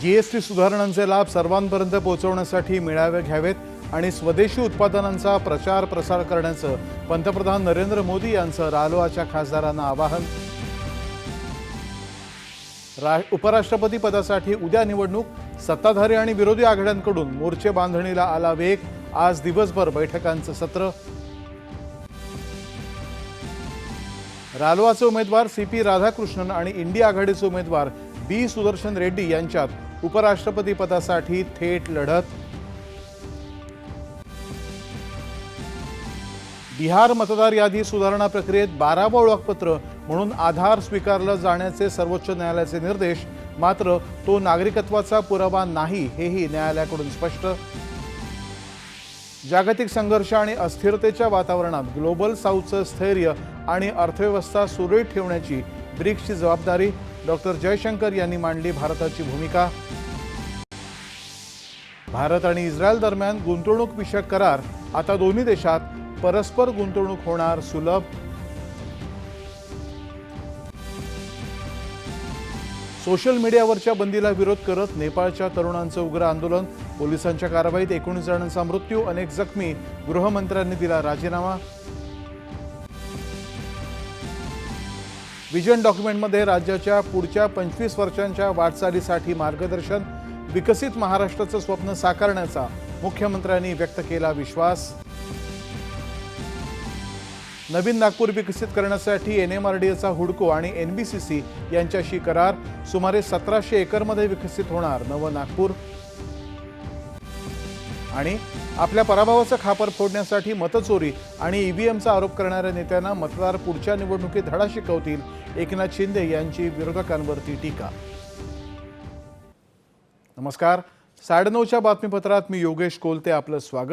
GST सुधारणांचे लाभ सर्वांपर्यंत पोहोचवण्यासाठी मेळावे घ्यावेत आणि स्वदेशी उत्पादनांचा प्रचार प्रसार करण्याचं पंतप्रधान नरेंद्र मोदी यांचं रालोआच्या खासदारांना आवाहन. रा उपराष्ट्रपती पदासाठी उद्या निवडणूक सत्ताधारी आणि विरोधी आघाड्यांकडून मोर्चे बांधणीला आला वेग आज दिवसभर बैठकांचं सत्र. रालोआचे उमेदवार सी पी राधाकृष्णन आणि इंडिया आघाडीचे उमेदवार बी सुदर्शन रेड्डी यांच्यात उपराष्ट्रपती पदासाठी थेट लढत. बिहार मतदार यादी सुधारणा प्रक्रियेत बारावं ओळखपत्र म्हणून आधार स्वीकारलं जाण्याचे सर्वोच्च न्यायालयाचे निर्देश मात्र तो नागरिकत्वाचा पुरावा नाही हेही न्यायालयाकडून स्पष्ट. जागतिक संघर्ष आणि अस्थिरतेच्या वातावरणात ग्लोबल साऊथचं स्थैर्य आणि अर्थव्यवस्था सुरळीत ठेवण्याची ब्रिक्सची जबाबदारी डॉक्टर जयशंकर यांनी मांडली भारताची भूमिका. भारत आणि इस्रायल दरम्यान गुंतवणूक विषयक करार. आता दोन्ही देशात परस्पर गुंतवणूक होणार सुलभ. सोशल मीडियावरच्या बंदीला विरोध करत नेपाळच्या तरुणांचं उग्र आंदोलन. पोलिसांच्या कारवाईत एकोणीस जणांचा मृत्यू अनेक जखमी. गृहमंत्र्यांनी दिला राजीनामा. विजन डॉक्युमेंटमध्ये राज्याच्या पुढच्या पंचवीस वर्षांच्या वाटचालीसाठी मार्गदर्शन विकसित महाराष्ट्राचं स्वप्न साकारण्याचा मुख्यमंत्र्यांनी व्यक्त केला विश्वास. नवीन नागपूर विकसित करण्यासाठी एन एम आर डी एचा हुडको आणि एन बी सी सी यांच्याशी करार. सुमारे सतराशे एकरमध्ये विकसित होणार नवं नागपूर. आणि आपल्या पराभवाचं खापर फोडण्यासाठी मतचोरी आणि ईव्हीएमचा आरोप करणाऱ्या नेत्यांना मतदार पुढच्या निवडणुकीत धडा शिकवतील. एकनाथ शिंदे यांची विरोधकांवरती टीका. नमस्कार. साडेनऊच्या बातमीपत्रात मी योगेश कोलते आपलं स्वागत.